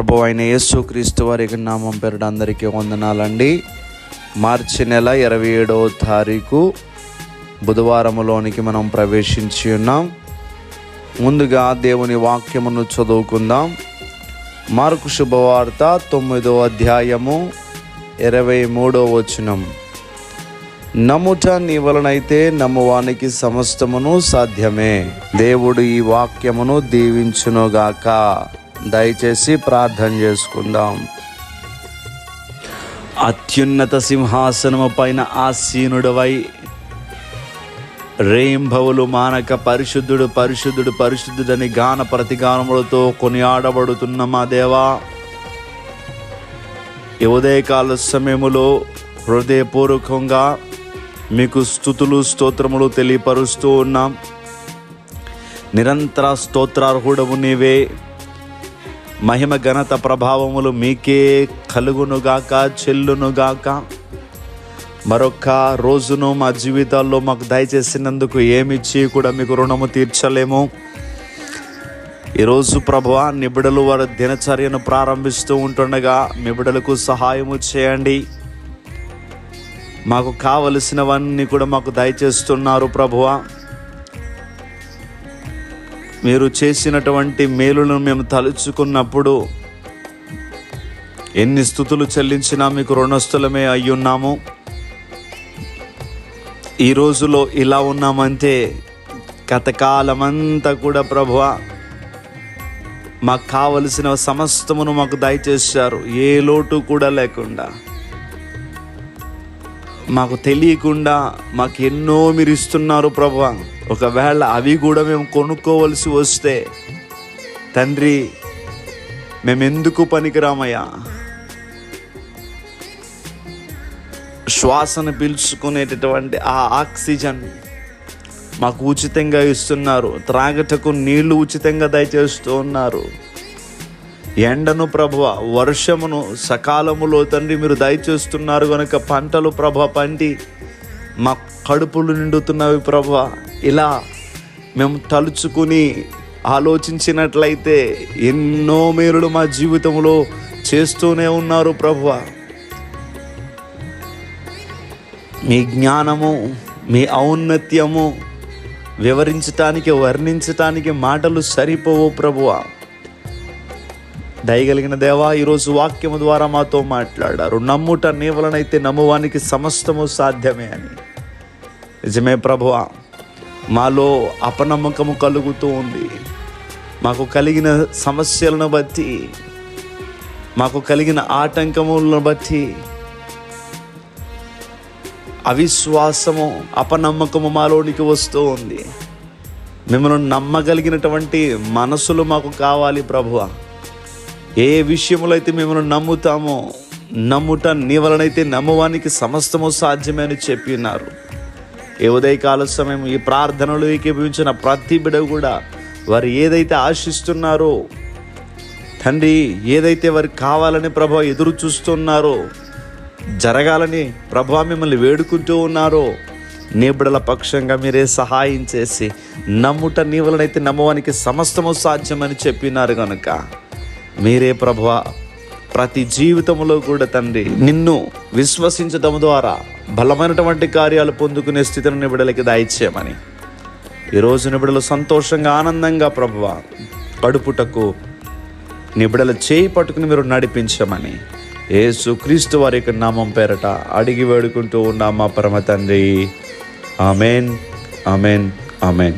ప్రభు అయిన యేసు క్రీస్తు వారి నామం పేరుడు అందరికీ వందనాలండి. మార్చి నెల ఇరవై ఏడవ తారీఖు బుధవారములోనికి మనం ప్రవేశించి ఉన్నాం. ముందుగా దేవుని వాక్యమును చదువుకుందాం. మార్కు శుభవార్త తొమ్మిదో అధ్యాయము ఇరవై మూడో వచనం. నమ్ముట నీ వలనైతే నమ్మువానికి సమస్తమును సాధ్యమే. దేవుడు ఈ వాక్యమును దీవించునుగాక. దయచేసి ప్రార్థన చేసుకుందాం. అత్యున్నత సింహాసనము పైన ఆసీనుడవై రేంభవులు మానక పరిశుద్ధుడు పరిశుద్ధుడు పరిశుద్ధుడని గాన ప్రతిగానములతో కొనియాడబడుతున్న మా దేవా ఈ ఉదయకాల సమయములో హృదయపూర్వకంగా మీకు స్థుతులు స్తోత్రములు తెలియపరుస్తూ ఉన్నాం. నిరంతర స్తోత్రార్హుడవు నీవే. మహిమ ఘనత ప్రభావములు మీకే కలుగునుగాక చెల్లునుగాక. మరొక్క రోజును మా జీవితాల్లో మాకు దయచేసినందుకు ఏమిచ్చి కూడా మీకు రుణము తీర్చలేము. ఈరోజు ప్రభు నిబిడలు వారి దినచర్యను ప్రారంభిస్తూ ఉంటుండగా నిబిడలకు సహాయము చేయండి. మాకు కావలసినవన్నీ కూడా మాకు దయచేస్తున్నారు ప్రభువా మీరు చేసినటువంటి మేలులను మేము తలుచుకున్నప్పుడు ఎన్ని స్థుతులు చెల్లించినా మీకు రుణస్థులమే అయ్యున్నాము. ఈ రోజులో ఇలా ఉన్నామంటే గతకాలమంతా కూడా ప్రభువ మాకు కావలసిన సమస్తమును మాకు దయచేశారు. ఏ లోటు కూడా లేకుండా. మాకు తెలియకుండా మాకు ఎన్నో మీరు ఇస్తున్నారు ప్రభు. ఒకవేళ అవి కూడా మేము కొనుక్కోవలసి వస్తే తండ్రి మేమెందుకు పనికిరామయ్యా? శ్వాసను పీల్చుకునేటటువంటి ఆ ఆక్సిజన్ మాకు ఉచితంగా ఇస్తున్నారు. త్రాగటకు నీళ్ళు ఉచితంగా దయచేస్తూ ఉన్నారు. ఎండను ప్రభువ వర్షమును సకాలములో తండ్రి మీరు దయచేస్తున్నారు కనుక పంటలు ప్రభ పండి. మా కడుపులు నిండుతున్నవి ప్రభ ఇలా మేము తలుచుకుని ఆలోచించినట్లయితే ఎన్నో మేలులు మా జీవితంలో చేస్తూనే ఉన్నారు ప్రభు మీ జ్ఞానము మీ ఔన్నత్యము వివరించటానికి వర్ణించటానికి మాటలు సరిపోవు ప్రభువా. దయగలిగిన దేవా ఈరోజు వాక్యము ద్వారా మాతో మాట్లాడారు. నమ్ముట నీ వలనైతే నమ్మువానికి సమస్తము సాధ్యమే అని. నిజమే ప్రభువ మాలో అపనమ్మకము కలుగుతూ ఉంది. మాకు కలిగిన సమస్యలను బట్టి మాకు కలిగిన ఆటంకములను బట్టి అవిశ్వాసము అపనమ్మకము మాలోనికి వస్తూ ఉంది. మిమ్మల్ని నమ్మగలిగినటువంటి మనసులు మాకు కావాలి ప్రభువ ఏ విషయములైతే అయితే మిమ్మల్ని నమ్ముతామో నమ్ముట నీ వలనైతే నమ్మవానికి సమస్తము సాధ్యమే అని చెప్పినారు ఏ ఉదయకాల సమయం ఈ ప్రార్థనలు ఏకీభవించిన ప్రతి బిడ కూడా వారు ఏదైతే ఆశిస్తున్నారో తండ్రి ఏదైతే వారికి కావాలని ప్రభా ఎదురు చూస్తున్నారో జరగాలని ప్రభా మిమ్మల్ని వేడుకుంటూ ఉన్నారో నిబిడల పక్షంగా మీరే సహాయం చేసి నమ్ముట నీ వలనైతే నమ్మవానికి సమస్తము సాధ్యమని చెప్పినారు కనుక మీరే ప్రభా ప్రతి జీవితంలో కూడా తండ్రి నిన్ను విశ్వసించడం ద్వారా బలమైనటువంటి కార్యాలు పొందుకునే స్థితిని నిబిడలకి దాయిచ్చేయమని. ఈరోజు నిబిడలు సంతోషంగా ఆనందంగా ప్రభువ కడుపుటకు నిబిడల చేయి పట్టుకుని మీరు నడిపించమని యేసు క్రీస్తు వారి యొక్క నామం పేరట అడిగి వేడుకుంటూ ఉన్నామా పరమ తండ్రి. Amen amen amen.